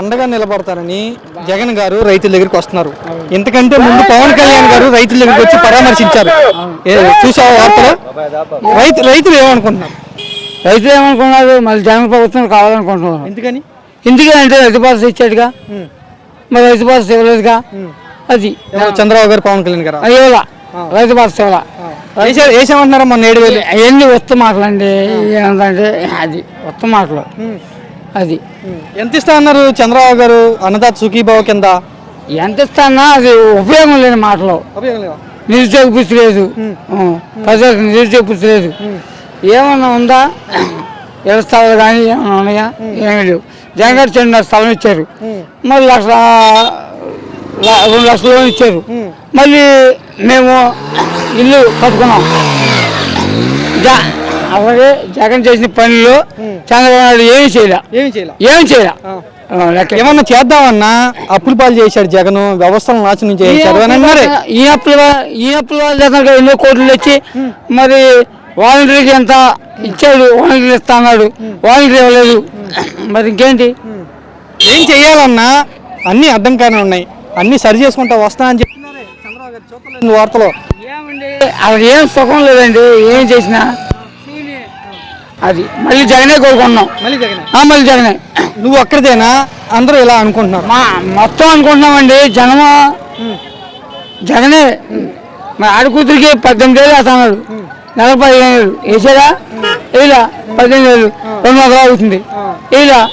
అండగా నిలబడతారని జగన్ గారు రైతుల దగ్గరికి వస్తున్నారు. ఇంతకంటే ముందు పవన్ కళ్యాణ్ గారు రైతుల దగ్గరికి వచ్చి పరామర్శించారు. చూసావా వార్తలు? రైతు రైతులు ఏమనుకుంటున్నారు? రైతులు ఏమనుకున్నారు? మళ్ళీ జగన్ ప్రభుత్వం కావాలనుకుంటున్నారు. ఎందుకని? ఎందుకంటే రైతు భరోసా ఇచ్చాడుగా. మరి రైతు భరోసా ఇవ్వలేదుగా. అది? చంద్రబాబు గారు పవన్ కళ్యాణ్ గారు? ఇవ్వాల. రైతు భరోసా ఇవ్వాల. వేసామంటున్నారా మొన్న ఏడు వేలు? అవన్నీ ఉత్త మాటలండి. ఏంటంటే అది ఉత్త మాటలు. అది. ఎంత ఇస్తా అన్నారు చంద్రబాబు గారు? అన్నదాత సుఖీభావ కింద? ఎంత ఇస్తానా అది ఉపయోగం లేని మాటలు. నిరుద్యోగ పుష్టి లేదు ప్రజలకు నిరుద్యోగ పుష్టి లేదు ఏమన్నా ఉందా? స్థలాలు కానీ ఏమన్నా ఉన్నాయా? ఏమీ లేవు. జగన్ చిన్న స్థలం ఇచ్చారు. మరి లక్ష రెండు లక్షలు లోన్ ఇచ్చారు. మళ్ళీ మేము ఇల్లు కట్టుకున్నాం. అలాగే జగన్ చేసిన పనులు చంద్రబాబు నాయుడు ఏమీ చేయలే. ఏమి చేయాల. ఏమీ చేయలే ఏమన్నా చేద్దామన్నా అప్పుల పాలు చేశాడు జగన్ వ్యవస్థలను నాశనం చేశాడు అని అన్నారే. ఈ అప్పుల ఈ అప్పుల దగ్గర ఎన్నో కోట్లు వచ్చి మరి వాలంటీర్కి ఎంత ఇచ్చాడు వాలంటీర్ ఇస్తా అన్నాడు. వాలంటీర్ ఇవ్వలేదు. మరి ఇంకేంటి? ఏం చెయ్యాలన్నా అన్ని అడ్డంకానే ఉన్నాయి. అన్ని సరి చేసుకుంటా వస్తా అని చెప్తున్నారే చంద్రబాబు గారు. చూడలేదు వార్తలో. ఏమండి? అది ఏం సుఖం లేదండి. ఏం చేసినా? అది. మళ్ళీ జగనే కోరుకున్నాం మళ్ళీ జగన్? ఆ, మళ్ళీ జగనే. నువ్వు ఒక్కరిదేనా అందరూ ఇలా అనుకుంటున్నారు. మా మొత్తం అనుకుంటున్నామండి. జనము? జగనే. మరి ఆడి కూతురికి పద్దెనిమిది వేలు వేస్తున్నాడు నెల పదిహేను వేలు వేసాడా ఇలా పద్దెనిమిది వేలు రెండు వందలు అవుతుంది. ఇలా